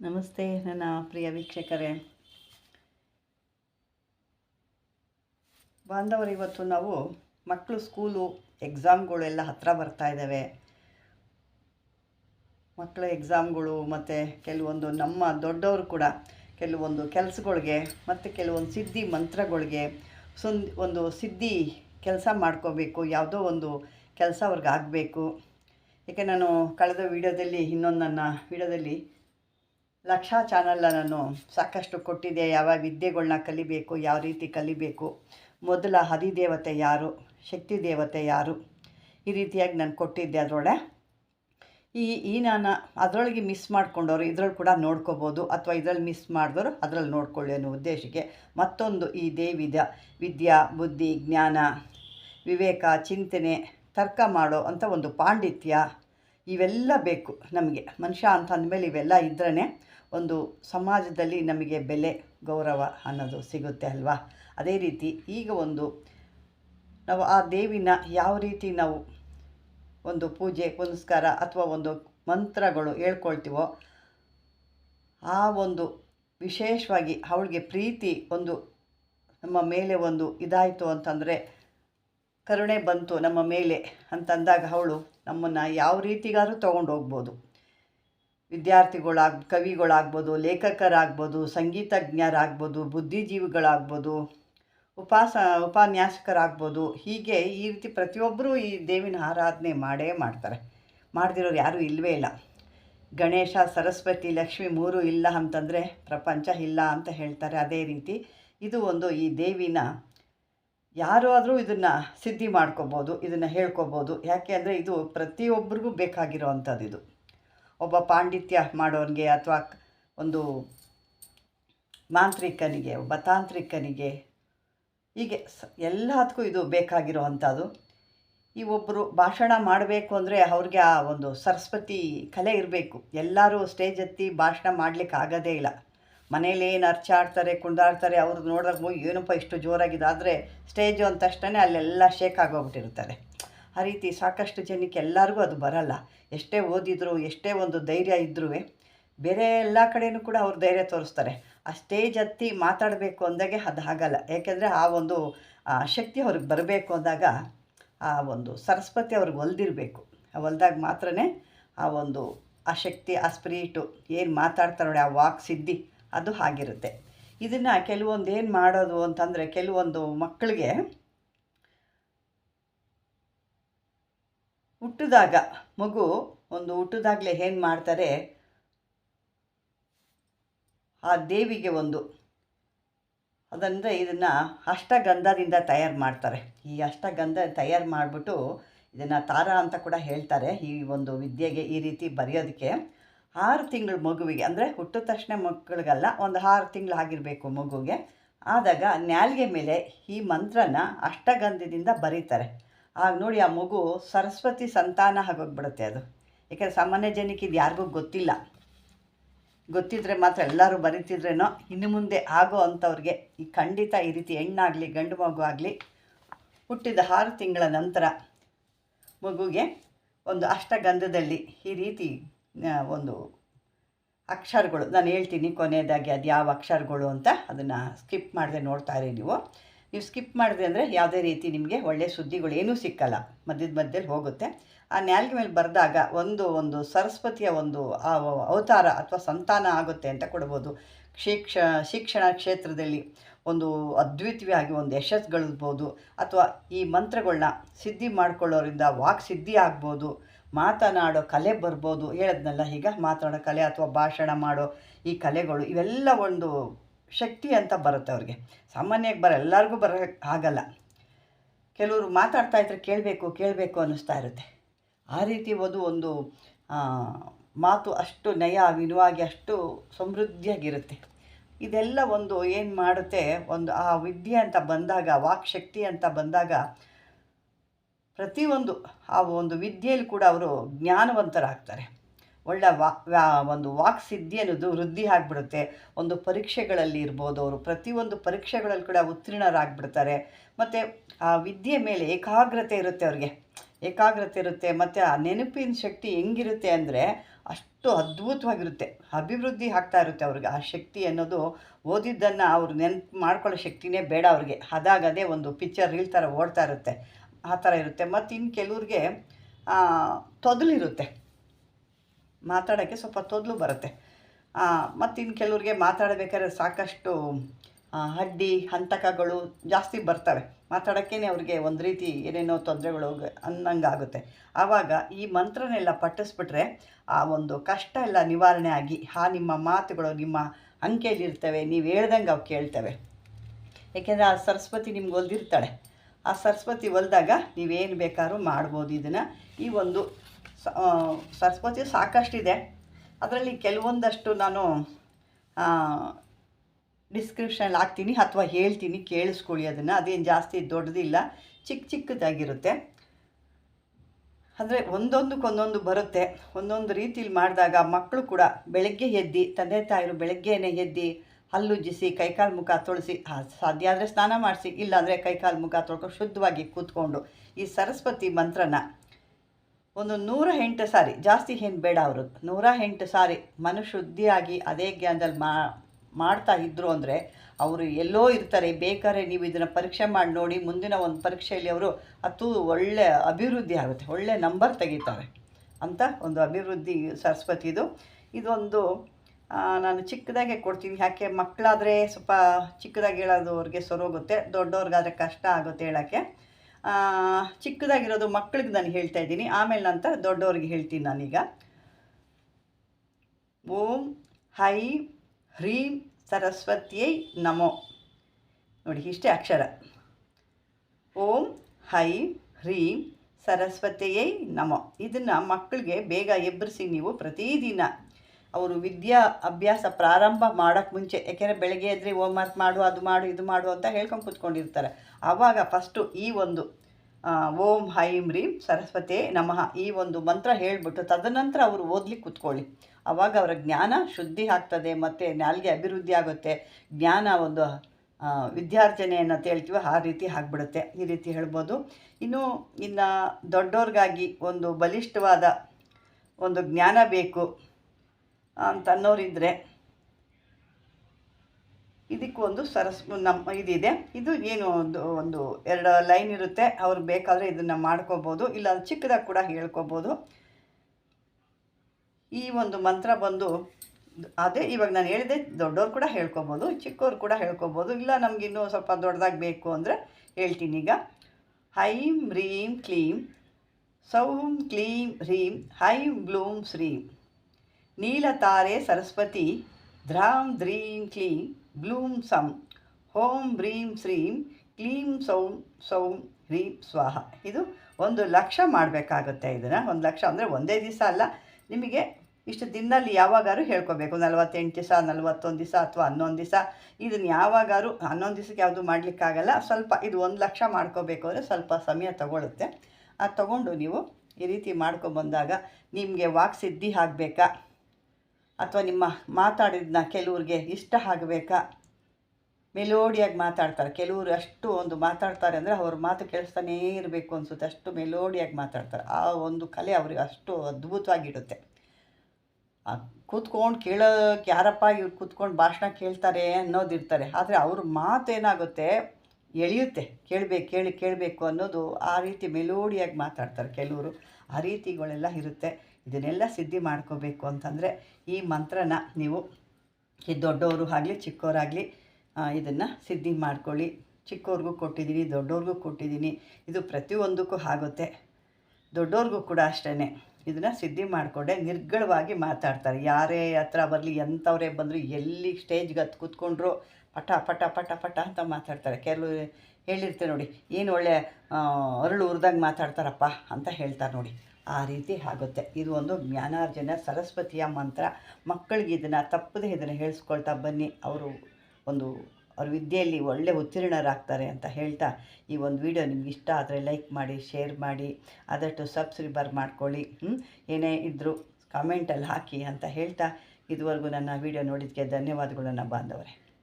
ನಮಸ್ತೆ, ನನ್ನ ಪ್ರಿಯ ವೀಕ್ಷಕರೇ. ಬಾಂಧವರು, ಇವತ್ತು ನಾವು ಮಕ್ಕಳು ಸ್ಕೂಲು ಎಕ್ಸಾಮ್ಗಳೆಲ್ಲ ಹತ್ತಿರ ಬರ್ತಾ ಇದ್ದಾವೆ. ಮಕ್ಕಳ ಎಕ್ಸಾಮ್ಗಳು ಮತ್ತು ಕೆಲವೊಂದು ನಮ್ಮ ದೊಡ್ಡವರು ಕೂಡ ಕೆಲವೊಂದು ಕೆಲಸಗಳಿಗೆ ಮತ್ತು ಕೆಲವೊಂದು ಸಿದ್ಧಿ ಮಂತ್ರಗಳಿಗೆ ಸುಂದ್ ಒಂದು ಸಿದ್ಧಿ ಕೆಲಸ ಮಾಡ್ಕೋಬೇಕು, ಯಾವುದೋ ಒಂದು ಕೆಲಸ ಅವ್ರಿಗೆ ಆಗಬೇಕು ಏಕೆ ನಾನು ಕಳೆದ ವೀಡಿಯೋದಲ್ಲಿ ಇನ್ನೊಂದು ನನ್ನ ವಿಡಿಯೋದಲ್ಲಿ ಲಕ್ಷ ಚಾನಲ್ನ ನಾನು ಸಾಕಷ್ಟು ಕೊಟ್ಟಿದ್ದೆ ಯಾವ ವಿದ್ಯೆಗಳನ್ನ ಕಲಿಬೇಕು, ಯಾವ ರೀತಿ ಕಲಿಬೇಕು. ಮೊದಲ ಹದಿದೇವತೆ ಯಾರು, ಶಕ್ತಿ ದೇವತೆ ಯಾರು? ಈ ರೀತಿಯಾಗಿ ನಾನು ಕೊಟ್ಟಿದ್ದೆ ಅದರೊಳಗೆ. ಈ ಈ ನಾನು ಅದರೊಳಗೆ ಮಿಸ್ ಮಾಡ್ಕೊಂಡವರು ಇದ್ರಲ್ಲಿ ಕೂಡ ನೋಡ್ಕೋಬೋದು, ಅಥವಾ ಇದರಲ್ಲಿ ಮಿಸ್ ಮಾಡಿದವರು ಅದರಲ್ಲಿ ನೋಡ್ಕೊಳ್ಳಿ ಅನ್ನೋ ಉದ್ದೇಶಕ್ಕೆ ಮತ್ತೊಂದು ಈ ದೇವಿದ ವಿದ್ಯಾ, ಬುದ್ಧಿ, ಜ್ಞಾನ, ವಿವೇಕ, ಚಿಂತನೆ, ತರ್ಕ ಮಾಡೋ ಅಂಥ ಒಂದು ಪಾಂಡಿತ್ಯ ಇವೆಲ್ಲ ಬೇಕು ನಮಗೆ. ಮನುಷ್ಯ ಅಂತ ಅಂದಮೇಲೆ ಇವೆಲ್ಲ ಇದ್ರೇ ಒಂದು ಸಮಾಜದಲ್ಲಿ ನಮಗೆ ಬೆಲೆ, ಗೌರವ ಅನ್ನೋದು ಸಿಗುತ್ತೆ ಅಲ್ವಾ? ಅದೇ ರೀತಿ ಈಗ ಒಂದು ನಾವು ಆ ದೇವಿನ ಯಾವ ರೀತಿ ನಾವು ಒಂದು ಪೂಜೆ, ಪುನಸ್ಕಾರ ಅಥವಾ ಒಂದು ಮಂತ್ರಗಳು ಹೇಳ್ಕೊಳ್ತೀವೋ ಆ ಒಂದು ವಿಶೇಷವಾಗಿ ಅವಳಿಗೆ ಪ್ರೀತಿ ಒಂದು ನಮ್ಮ ಮೇಲೆ ಒಂದು ಇದಾಯಿತು ಅಂತಂದರೆ ಕರುಣೆ ಬಂತು ನಮ್ಮ ಮೇಲೆ ಅಂತಂದಾಗ ಅವಳು ನಮ್ಮನ್ನು ಯಾವ ರೀತಿಗಾದ್ರೂ ತೊಗೊಂಡು ಹೋಗ್ಬೋದು. ವಿದ್ಯಾರ್ಥಿಗಳಾಗ್, ಕವಿಗಳಾಗ್ಬೋದು, ಲೇಖಕರಾಗ್ಬೋದು, ಸಂಗೀತಜ್ಞರಾಗ್ಬೋದು, ಬುದ್ಧಿಜೀವಿಗಳಾಗ್ಬೋದು, ಉಪಾಸ, ಉಪನ್ಯಾಸಕರಾಗ್ಬೋದು, ಹೀಗೆ ಈ ರೀತಿ ಪ್ರತಿಯೊಬ್ಬರೂ ಈ ದೇವಿನ ಆರಾಧನೆ ಮಾಡೇ ಮಾಡ್ತಾರೆ. ಮಾಡ್ದಿರೋರು ಯಾರೂ ಇಲ್ಲವೇ ಇಲ್ಲ. ಗಣೇಶ, ಸರಸ್ವತಿ, ಲಕ್ಷ್ಮಿ ಮೂರು ಇಲ್ಲ ಅಂತಂದರೆ ಪ್ರಪಂಚ ಇಲ್ಲ ಅಂತ ಹೇಳ್ತಾರೆ ಅದೇ ರೀತಿ. ಇದು ಒಂದು ಈ ದೇವಿನ ಯಾರಾದರೂ ಇದನ್ನು ಸಿದ್ಧಿ ಮಾಡ್ಕೋಬೋದು, ಇದನ್ನು ಹೇಳ್ಕೊಬೋದು. ಯಾಕೆ ಅಂದರೆ ಇದು ಪ್ರತಿಯೊಬ್ಬರಿಗೂ ಬೇಕಾಗಿರೋ ಅಂಥದ್ದು ಇದು ಒಬ್ಬ ಪಾಂಡಿತ್ಯ ಮಾಡೋನಿಗೆ ಅಥವಾ ಒಂದು ಮಾಂತ್ರಿಕನಿಗೆ, ಒಬ್ಬ ತಾಂತ್ರಿಕನಿಗೆ ಹೀಗೆ ಎಲ್ಲದಕ್ಕೂ ಇದು ಬೇಕಾಗಿರೋ ಅಂಥದ್ದು ಈ ಒಬ್ಬರು ಭಾಷಣ ಮಾಡಬೇಕು ಅಂದರೆ ಅವ್ರಿಗೆ ಆ ಒಂದು ಸರಸ್ವತಿ ಕಲೆ ಇರಬೇಕು. ಎಲ್ಲರೂ ಸ್ಟೇಜ್ ಎತ್ತಿ ಭಾಷಣ ಮಾಡಲಿಕ್ಕೆ ಆಗೋದೇ ಇಲ್ಲ. ಮನೇಲಿ ಏನು ಅರ್ಚಾಡ್ತಾರೆ ಕುಂಡಾಡ್ತಾರೆ ಅವ್ರದ್ದು ನೋಡಿದಾಗ ಏನಪ್ಪ ಇಷ್ಟು ಜೋರಾಗಿದೆ. ಆದರೆ ಸ್ಟೇಜು ಅಂತ ತಕ್ಷಣ ಅಲ್ಲೆಲ್ಲ ಶೇಕ್ ಆಗೋಗ್ಬಿಟ್ಟಿರ್ತಾರೆ ಆ ರೀತಿ ಸಾಕಷ್ಟು ಜನಕ್ಕೆ ಎಲ್ಲರಿಗೂ ಅದು ಬರಲ್ಲ. ಎಷ್ಟೇ ಓದಿದ್ರು, ಎಷ್ಟೇ ಒಂದು ಧೈರ್ಯ ಇದ್ರೂ ಬೇರೆ ಎಲ್ಲ ಕಡೆಯೂ ಕೂಡ ಅವ್ರು ಧೈರ್ಯ ತೋರಿಸ್ತಾರೆ. ಆ ಸ್ಟೇಜ್ ಹತ್ತಿ ಮಾತಾಡಬೇಕು ಅಂದಾಗೆ ಅದು ಆಗಲ್ಲ. ಯಾಕೆಂದರೆ ಆ ಒಂದು ಶಕ್ತಿ ಅವ್ರಿಗೆ ಬರಬೇಕು ಅಂದಾಗ ಆ ಒಂದು ಸರಸ್ವತಿ ಅವ್ರಿಗೆ ಒಲ್ದಿರಬೇಕು. ಹೊಲ್ದಾಗ ಮಾತ್ರ ಆ ಒಂದು, ಆ ಶಕ್ತಿ, ಆ ಸ್ಪಿರಿಟು ಏನು ಮಾತಾಡ್ತಾರೆ ನೋಡಿ, ಆ ವಾಕ್ ಸಿದ್ಧಿ ಅದು ಹಾಗಿರುತ್ತೆ. ಇದನ್ನು ಕೆಲವೊಂದು ಏನು ಮಾಡೋದು ಅಂತಂದರೆ ಕೆಲವೊಂದು ಮಕ್ಕಳಿಗೆ ಹುಟ್ಟಿದಾಗ, ಮಗು ಒಂದು ಹುಟ್ಟಿದಾಗಲೇ ಏನು ಮಾಡ್ತಾರೆ? ಆ ದೇವಿಗೆ ಒಂದು ಅದಂದರೆ ಇದನ್ನು ಅಷ್ಟಗಂಧದಿಂದ ತಯಾರು ಮಾಡ್ತಾರೆ. ಈ ಅಷ್ಟಗಂಧ ತಯಾರು ಮಾಡಿಬಿಟ್ಟು ಇದನ್ನು ತಾರ ಅಂತ ಕೂಡ ಹೇಳ್ತಾರೆ. ಈ ಒಂದು ವಿದ್ಯೆಗೆ ಈ ರೀತಿ ಬರೆಯೋದಕ್ಕೆ. ಆರು ತಿಂಗಳು ಮಗುವಿಗೆ, ಅಂದರೆ ಹುಟ್ಟಿದ ತಕ್ಷಣ ಮಕ್ಕಳಿಗಲ್ಲ, ಒಂದು ಆರು ತಿಂಗಳು ಆಗಿರಬೇಕು ಮಗುಗೆ. ಆದಾಗ ನ್ಯಾಲ್ಗೆ ಮೇಲೆ ಈ ಮಂತ್ರನ ಅಷ್ಟಗಂಧದಿಂದ ಬರೀತಾರೆ. ಆಗ ನೋಡಿ ಆ ಮಗು ಸರಸ್ವತಿ ಸಂತಾನ ಆಗೋಗ್ಬಿಡುತ್ತೆ ಅದು. ಯಾಕೆಂದರೆ ಸಾಮಾನ್ಯ ಜನಕ್ಕೆ ಇದು ಯಾರಿಗೂ ಗೊತ್ತಿಲ್ಲ. ಗೊತ್ತಿದ್ರೆ ಮಾತ್ರ ಎಲ್ಲರೂ ಬರೀತಿದ್ರೇನೋ, ಇನ್ನು ಮುಂದೆ ಆಗೋ ಅಂಥವ್ರಿಗೆ ಈ ಖಂಡಿತ ಈ ರೀತಿ ಹೆಣ್ಣಾಗಲಿ, ಗಂಡು ಮಗು ಆಗಲಿ, ಹುಟ್ಟಿದ ಆರು ತಿಂಗಳ ನಂತರ ಮಗುಗೆ ಒಂದು ಅಷ್ಟಗಂಧದಲ್ಲಿ ಈ ರೀತಿ ಒಂದು ಅಕ್ಷರಗಳು, ನಾನು ಹೇಳ್ತೀನಿ ಕೊನೆಯದಾಗಿ ಅದು ಯಾವ ಅಕ್ಷರಗಳು ಅಂತ ಅದನ್ನು ಸ್ಕಿಪ್ ಮಾಡದೆ ನೋಡ್ತಾ ಇರಿ ನೀವು. ನೀವು ಸ್ಕಿಪ್ ಮಾಡಿದ್ರೆ ಅಂದರೆ ಯಾವುದೇ ರೀತಿ ನಿಮಗೆ ಒಳ್ಳೆಯ ಸುದ್ದಿಗಳು ಏನೂ ಸಿಕ್ಕಲ್ಲ, ಮಧ್ಯದ ಮಧ್ಯದಲ್ಲಿ ಹೋಗುತ್ತೆ. ಆ ನ್ಯಾಲ್ಗೆ ಮೇಲೆ ಬರೆದಾಗ ಒಂದು ಒಂದು ಸರಸ್ವತಿಯ ಒಂದು ಅವತಾರ ಅಥವಾ ಸಂತಾನ ಆಗುತ್ತೆ ಅಂತ ಕೊಡ್ಬೋದು. ಶಿಕ್ಷ ಶಿಕ್ಷಣ ಕ್ಷೇತ್ರದಲ್ಲಿ ಒಂದು ಅದ್ವಿತೀಯವಾಗಿ ಒಂದು ಯಶಸ್ಸುಗಳಿರ್ಬೋದು ಅಥವಾ ಈ ಮಂತ್ರಗಳನ್ನ ಸಿದ್ಧಿ ಮಾಡ್ಕೊಳ್ಳೋರಿಂದ ವಾಕ್ ಸಿದ್ಧಿ ಆಗ್ಬೋದು. ಮಾತನಾಡೋ ಕಲೆ ಬರ್ಬೋದು ಹೇಳದ್ನಲ್ಲ ಈಗ, ಮಾತನಾಡೋ ಕಲೆ ಅಥವಾ ಭಾಷಣ ಮಾಡೋ ಈ ಕಲೆಗಳು ಇವೆಲ್ಲ ಒಂದು ಶಕ್ತಿ ಅಂತ ಬರುತ್ತೆ ಅವ್ರಿಗೆ. ಸಾಮಾನ್ಯವಾಗಿ ಬರ ಎಲ್ಲರಿಗೂ ಬರೋ ಆಗಲ್ಲ ಕೆಲವರು ಮಾತಾಡ್ತಾ ಇದ್ರೆ ಕೇಳಬೇಕು ಕೇಳಬೇಕು ಅನ್ನಿಸ್ತಾ ಇರುತ್ತೆ. ಆ ರೀತಿ ಒಂದು ಒಂದು ಮಾತು ಅಷ್ಟು ನಯ, ವಿನವಾಗಿ, ಅಷ್ಟು ಸಮೃದ್ಧಿಯಾಗಿರುತ್ತೆ. ಇದೆಲ್ಲ ಒಂದು ಏನು ಮಾಡುತ್ತೆ, ಒಂದು ಆ ವಿದ್ಯೆ ಅಂತ ಬಂದಾಗ, ವಾಕ್ಶಕ್ತಿ ಅಂತ ಬಂದಾಗ ಪ್ರತಿಯೊಂದು, ಆ ಒಂದು ವಿದ್ಯೆಯಲ್ಲಿ ಕೂಡ ಅವರು ಜ್ಞಾನವಂತರಾಗ್ತಾರೆ. ಒಳ್ಳೆ ವಾ ಒಂದು ವಾಕ್ ಸಿದ್ಧಿ ಅನ್ನೋದು ವೃದ್ಧಿ ಆಗಿಬಿಡುತ್ತೆ. ಒಂದು ಪರೀಕ್ಷೆಗಳಲ್ಲಿ ಇರ್ಬೋದು ಅವರು, ಪ್ರತಿಯೊಂದು ಪರೀಕ್ಷೆಗಳಲ್ಲಿ ಕೂಡ ಉತ್ತೀರ್ಣರಾಗ್ಬಿಡ್ತಾರೆ. ಮತ್ತು ಆ ವಿದ್ಯೆ ಮೇಲೆ ಏಕಾಗ್ರತೆ ಇರುತ್ತೆ ಅವ್ರಿಗೆ. ಏಕಾಗ್ರತೆ ಇರುತ್ತೆ, ಮತ್ತು ಆ ನೆನಪಿನ ಶಕ್ತಿ ಹೆಂಗಿರುತ್ತೆ ಅಂದರೆ ಅಷ್ಟು ಅದ್ಭುತವಾಗಿರುತ್ತೆ. ಅಭಿವೃದ್ಧಿ ಆಗ್ತಾ ಇರುತ್ತೆ ಅವ್ರಿಗೆ. ಆ ಶಕ್ತಿ ಅನ್ನೋದು ಓದಿದ್ದನ್ನು ಅವ್ರು ನೆನ್ಪು ಮಾಡ್ಕೊಳ್ಳೋ ಶಕ್ತಿನೇ ಬೇಡ ಅವ್ರಿಗೆ. ಅದಾಗದೇ ಒಂದು ಪಿಕ್ಚರ್ ರೀಲ್ ಥರ ಓಡ್ತಾ ಇರುತ್ತೆ. ಆ ಥರ ಇರುತ್ತೆ. ಮತ್ತು ಇನ್ನು ಕೆಲವ್ರಿಗೆ ತೊದಲಿರುತ್ತೆ ಮಾತಾಡೋಕ್ಕೆ ಸ್ವಲ್ಪ ತೊದಲು ಬರುತ್ತೆ. ಮತ್ತು ಇನ್ನು ಕೆಲವ್ರಿಗೆ ಮಾತಾಡಬೇಕಾದ್ರೆ ಸಾಕಷ್ಟು ಅಡ್ಡಿ, ಹಂತಕಗಳು ಜಾಸ್ತಿ ಬರ್ತವೆ. ಮಾತಾಡೋಕ್ಕೇ ಅವ್ರಿಗೆ ಒಂದು ರೀತಿ ಏನೇನೋ ತೊಂದರೆಗಳು ಅನ್ನಂಗೆ ಆಗುತ್ತೆ. ಆವಾಗ ಈ ಮಂತ್ರನೆಲ್ಲ ಪಠಿಸ್ಬಿಟ್ರೆ ಆ ಒಂದು ಕಷ್ಟ ಎಲ್ಲ ನಿವಾರಣೆ ಆಗಿ ಆ ನಿಮ್ಮ ಮಾತುಗಳು ನಿಮ್ಮ ಅಂಕೆಯಲ್ಲಿರ್ತವೆ, ನೀವು ಹೇಳ್ದಂಗೆ ಅವು ಕೇಳ್ತವೆ. ಏಕೆಂದರೆ ಆ ಸರಸ್ವತಿ ನಿಮ್ಗೆ ಒಲ್ದಿರ್ತಾಳೆ. ಆ ಸರಸ್ವತಿ ಹೊಲ್ದಾಗ ನೀವೇನು ಬೇಕಾದ್ರೂ ಮಾಡ್ಬೋದು ಇದನ್ನು. ಈ ಒಂದು ಸರಸ್ವತಿ ಸಾಕಷ್ಟಿದೆ. ಅದರಲ್ಲಿ ಕೆಲವೊಂದಷ್ಟು ನಾನು ಡಿಸ್ಕ್ರಿಪ್ಷನಲ್ಲಿ ಹಾಕ್ತೀನಿ ಅಥವಾ ಹೇಳ್ತೀನಿ, ಕೇಳಿಸ್ಕೊಳ್ಳಿ ಅದನ್ನು. ಅದೇನು ಜಾಸ್ತಿ ದೊಡ್ಡದಿಲ್ಲ ಚಿಕ್ಕ ಚಿಕ್ಕದಾಗಿರುತ್ತೆ. ಅಂದರೆ ಒಂದೊಂದಕ್ಕೊಂದೊಂದು ಬರುತ್ತೆ. ಒಂದೊಂದು ರೀತಿಲಿ ಮಾಡಿದಾಗ ಮಕ್ಕಳು ಕೂಡ ಬೆಳಗ್ಗೆ ಎದ್ದು, ತಂದೆ ತಾಯಿರು ಬೆಳಗ್ಗೆನೇ ಎದ್ದು ಹಲ್ಲುಜ್ಜಿಸಿ ಕೈಕಾಲು ಮುಖ ತೊಳಸಿ ಸಾಧ್ಯ ಆದರೆ ಸ್ನಾನ ಮಾಡಿಸಿ, ಇಲ್ಲಾಂದರೆ ಕೈಕಾಲು ಮುಖ ತೊಳ್ಕೊಂಡು ಶುದ್ಧವಾಗಿ ಕೂತ್ಕೊಂಡು ಈ ಸರಸ್ವತಿ ಮಂತ್ರನ ಒಂದು ನೂರ ಎಂಟು ಸಾರಿ, ಜಾಸ್ತಿ ಏನು ಬೇಡ ಅವರು ನೂರ ಎಂಟು ಸಾರಿ ಮನುಶುದ್ಧಿಯಾಗಿ ಅದೇ ಜ್ಞಾನದಲ್ಲಿ ಮಾ, ಮಾಡ್ತಾ ಇದ್ರು ಅಂದರೆ ಅವರು ಎಲ್ಲೋ ಇರ್ತಾರೆ, ಬೇಕಾದ್ರೆ ನೀವು ಇದನ್ನು ಪರೀಕ್ಷೆ ಮಾಡಿ ನೋಡಿ, ಮುಂದಿನ ಒಂದು ಪರೀಕ್ಷೆಯಲ್ಲಿ ಅವರು ಅದು ಒಳ್ಳೆ ಅಭಿವೃದ್ಧಿ ಆಗುತ್ತೆ, ಒಳ್ಳೆ ನಂಬರ್ ತೆಗಿತಾರೆ, ಅಂತ ಒಂದು ಅಭಿವೃದ್ಧಿ ಸರಸ್ವತಿದು. ಇದೊಂದು ನಾನು ಚಿಕ್ಕದಾಗೆ ಕೊಡ್ತೀನಿ ಯಾಕೆ ಮಕ್ಕಳಾದರೆ ಸ್ವಲ್ಪ ಚಿಕ್ಕದಾಗಿ ಹೇಳೋದು ಅವ್ರಿಗೆ ಸೊರೋಗುತ್ತೆ ದೊಡ್ಡವ್ರಿಗಾದರೆ ಕಷ್ಟ ಆಗುತ್ತೆ ಹೇಳೋಕ್ಕೆ. ಚಿಕ್ಕದಾಗಿರೋದು ಮಕ್ಕಳಿಗೆ ನಾನು ಹೇಳ್ತಾ ಇದ್ದೀನಿ. ಆಮೇಲೆ ನಂತರ ದೊಡ್ಡವ್ರಿಗೆ ಹೇಳ್ತೀನಿ ನಾನೀಗ. ಓಂ ಹೈ ಹ್ರೀಂ ಸರಸ್ವತಿಯೈ ನಮೋ. ನೋಡಿ, ಇಷ್ಟೇ ಅಕ್ಷರ. ಓಂ ಹೈ ಹ್ರೀಂ ಸರಸ್ವತಿಯೈ ನಮೋ. ಇದನ್ನು ಮಕ್ಕಳಿಗೆ ಬೇಗ ಎಬ್ಬರಿಸಿ ನೀವು ಪ್ರತಿದಿನ ಅವರು ವಿದ್ಯಾ ಅಭ್ಯಾಸ ಪ್ರಾರಂಭ ಮಾಡೋಕ್ಕೆ ಮುಂಚೆ, ಯಾಕೆಂದರೆ ಬೆಳಗ್ಗೆ ಎದ್ರಿ ಹೋಮ್ವರ್ಕ್ ಮಾಡು, ಅದು ಮಾಡು, ಇದು ಮಾಡು ಅಂತ ಹೇಳ್ಕೊಂಡು ಕೂತ್ಕೊಂಡಿರ್ತಾರೆ. ಆವಾಗ ಫಸ್ಟು ಈ ಒಂದು ಓಂ ಹೈಂ ರೀಂ ಸರಸ್ವತಿ ನಮಃ ಈ ಒಂದು ಮಂತ್ರ ಹೇಳಿಬಿಟ್ಟು ತದನಂತರ ಅವರು ಓದ್ಲಿಕ್ಕೆ ಕೂತ್ಕೊಳ್ಳಿ. ಆವಾಗ ಅವರ ಜ್ಞಾನ ಶುದ್ಧಿ ಆಗ್ತದೆ, ಮತ್ತು ನಾಲ್ಗೆ ಅಭಿವೃದ್ಧಿ ಆಗುತ್ತೆ. ಜ್ಞಾನ ಒಂದು ವಿದ್ಯಾರ್ಜನೆಯನ್ನು ತೇಳ್ತೀವೋ ಆ ರೀತಿ ಆಗಿಬಿಡುತ್ತೆ. ಈ ರೀತಿ ಹೇಳ್ಬೋದು. ಇನ್ನು ಇನ್ನು ದೊಡ್ಡವ್ರಿಗಾಗಿ ಒಂದು ಬಲಿಷ್ಠವಾದ ಒಂದು ಜ್ಞಾನ ಬೇಕು. ಅಂತ ಅನ್ನೋರಿದ್ರೆ ಇದಕ್ಕೂ ಒಂದು ಸರಸ್ ನಮ್ಮ ಇದಿದೆ. ಇದು ಏನು ಒಂದು ಒಂದು ಎರಡು ಲೈನ್ ಇರುತ್ತೆ. ಅವ್ರು ಬೇಕಾದರೆ ಇದನ್ನು ಮಾಡ್ಕೋಬೋದು. ಇಲ್ಲ ಚಿಕ್ಕದಾಗಿ ಕೂಡ ಹೇಳ್ಕೊಬೋದು. ಈ ಒಂದು ಮಂತ್ರ ಬಂದು ಅದೇ ಇವಾಗ ನಾನು ಹೇಳಿದೆ ದೊಡ್ಡವ್ರು ಕೂಡ ಹೇಳ್ಕೊಬೋದು ಚಿಕ್ಕವ್ರು ಕೂಡ ಹೇಳ್ಕೊಬೋದು. ಇಲ್ಲ ನಮಗಿನ್ನೂ ಸ್ವಲ್ಪ ದೊಡ್ಡದಾಗಿ ಬೇಕು ಅಂದರೆ ಹೇಳ್ತೀನಿ ಈಗ. ಹೈಂ ಹ್ರೀಂ ಕ್ಲೀಂ, ಸೌಂ, ಕ್ಲೀಂ, ರೀಂ, ಹೈಂ, ಬ್ಲೂಂ, ಶ್ರೀಂ. ನೀಲತಾರೆ ಸರಸ್ವತಿ ಧ್ರಾಂ ಧ್ರೀಂ ಕ್ಲೀಂ, ಬ್ಲೂಂ ಸಂ, ಹೋಂ ಬ್ರೀಂ ಶ್ರೀಂ, ಕ್ಲೀಂ ಸೌಂ ಸೌಂ ಹ್ರೀಂ ಸ್ವಾಹ. ಇದು ಒಂದು ಲಕ್ಷ ಮಾಡಬೇಕಾಗುತ್ತೆ ಇದನ್ನು. ಒಂದು ಲಕ್ಷ ಅಂದರೆ ಒಂದೇ ದಿವಸ ಅಲ್ಲ. ನಿಮಗೆ ಇಷ್ಟು ದಿನದಲ್ಲಿ ಯಾವಾಗಾರು ಹೇಳ್ಕೊಬೇಕು. ನಲವತ್ತೆಂಟು ದಿವಸ, ನಲವತ್ತೊಂದು ದಿವಸ ಅಥವಾ ಹನ್ನೊಂದು ದಿವಸ. ಇದನ್ನು ಯಾವಾಗಾದ್ರೂ ಹನ್ನೊಂದು ದಿವಸಕ್ಕೆ ಯಾವುದು ಮಾಡಲಿಕ್ಕಾಗಲ್ಲ. ಸ್ವಲ್ಪ ಇದು ಒಂದು ಲಕ್ಷ ಮಾಡ್ಕೋಬೇಕು ಅಂದರೆ ಸ್ವಲ್ಪ ಸಮಯ ತಗೊಳ್ಳುತ್ತೆ ಅದು ತಗೊಂಡು ನೀವು ಈ ರೀತಿ ಮಾಡ್ಕೊಂಬಂದಾಗ ನಿಮಗೆ ವಾಕ್ ಸಿದ್ಧಿ ಆಗಬೇಕಾ? ಅಥವಾ ನಿಮ್ಮ ಮಾತಾಡಿದ್ನ ಕೆಲವ್ರಿಗೆ ಇಷ್ಟ ಆಗಬೇಕಾ? ಮೆಲೋಡಿಯಾಗಿ ಮಾತಾಡ್ತಾರೆ. ಕೆಲವರು ಅಷ್ಟು ಒಂದು ಮಾತಾಡ್ತಾರೆ ಅಂದರೆ ಅವ್ರ ಮಾತು ಕೇಳಿಸ್ತಾನೇ ಇರಬೇಕು ಅನಿಸುತ್ತೆ. ಅಷ್ಟು ಮೆಲೋಡಿಯಾಗಿ ಮಾತಾಡ್ತಾರೆ. ಆ ಒಂದು ಕಲೆ ಅವ್ರಿಗೆ ಅಷ್ಟು ಅದ್ಭುತವಾಗಿಡುತ್ತೆ ಕೂತ್ಕೊಂಡು ಕೇಳೋಕೆ ಯಾರಪ್ಪ ಇವ್ರು ಕೂತ್ಕೊಂಡು ಭಾಷಣ ಕೇಳ್ತಾರೆ ಅನ್ನೋದಿರ್ತಾರೆ. ಆದರೆ ಅವ್ರ ಮಾತು ಏನಾಗುತ್ತೆ? ಎಳೆಯುತ್ತೆ. ಕೇಳಬೇಕು, ಕೇಳಿ, ಕೇಳಬೇಕು ಅನ್ನೋದು ಆ ರೀತಿ ಮೆಲೋಡಿಯಾಗಿ ಮಾತಾಡ್ತಾರೆ ಕೆಲವರು. ಆ ರೀತಿಗಳೆಲ್ಲ ಇರುತ್ತೆ. ಇದನ್ನೆಲ್ಲ ಸಿದ್ಧಿ ಮಾಡ್ಕೋಬೇಕು ಅಂತಂದರೆ ಈ ಮಂತ್ರನ ನೀವು ದೊಡ್ಡವರು ಆಗಲಿ ಚಿಕ್ಕವರಾಗಲಿ ಇದನ್ನು ಸಿದ್ಧಿ ಮಾಡ್ಕೊಳ್ಳಿ. ಚಿಕ್ಕವ್ರಿಗೂ ಕೊಟ್ಟಿದ್ದೀನಿ ದೊಡ್ಡವ್ರಿಗೂ ಕೊಟ್ಟಿದ್ದೀನಿ. ಇದು ಪ್ರತಿಯೊಂದಕ್ಕೂ ಆಗುತ್ತೆ. ದೊಡ್ಡವ್ರಿಗೂ ಕೂಡ ಅಷ್ಟೇ ಇದನ್ನು ಸಿದ್ಧಿ ಮಾಡಿಕೊಂಡೆ ನಿರ್ಗಳವಾಗಿ ಮಾತಾಡ್ತಾರೆ. ಯಾರೇ ಹತ್ರ ಬರಲಿ, ಎಂಥವರೇ ಬಂದರೂ, ಎಲ್ಲಿ ಸ್ಟೇಜ್ಗೆ ಹತ್ತು ಕೂತ್ಕೊಂಡ್ರು ಪಟ ಪಟ ಪಟ ಪಟ ಅಂತ ಮಾತಾಡ್ತಾರೆ. ಕೆಲವು ಹೇಳಿರ್ತಾರೆ ನೋಡಿ, ಏನು ಒಳ್ಳೆ ಅರಳು ಉರ್ದಂಗೆ ಮಾತಾಡ್ತಾರಪ್ಪ ಅಂತ ಹೇಳ್ತಾರೆ ನೋಡಿ. ಆ ರೀತಿ ಆಗುತ್ತೆ. ಇದು ಒಂದು ಜ್ಞಾನಾರ್ಜನ ಸರಸ್ವತಿಯ ಮಂತ್ರ. ಮಕ್ಕಳಿಗೆ ಇದನ್ನು ತಪ್ಪದೆ ಇದನ್ನು ಹೇಳಿಸ್ಕೊಳ್ತಾ ಬನ್ನಿ. ಅವರು ಒಂದು, ಅವ್ರ ವಿದ್ಯೆಯಲ್ಲಿ ಒಳ್ಳೆ ಉತ್ತೀರ್ಣರಾಗ್ತಾರೆ ಅಂತ ಹೇಳ್ತಾ ಈ ಒಂದು ವಿಡಿಯೋ ನಿಮ್ಗೆ ಇಷ್ಟ ಆದರೆ ಲೈಕ್ ಮಾಡಿ, ಶೇರ್ ಮಾಡಿ, ಆದಷ್ಟು ಸಬ್ಸ್ಕ್ರೈಬರ್ ಮಾಡ್ಕೊಳ್ಳಿ? ಏನೇ ಇದ್ದರೂ ಕಮೆಂಟಲ್ಲಿ ಹಾಕಿ ಅಂತ ಹೇಳ್ತಾ ಇದುವರೆಗೂ ನನ್ನ ವಿಡಿಯೋ ನೋಡಿದ್ದಕ್ಕೆ ಧನ್ಯವಾದಗಳು ನನ್ನ ಬಾಂಧವರೇ.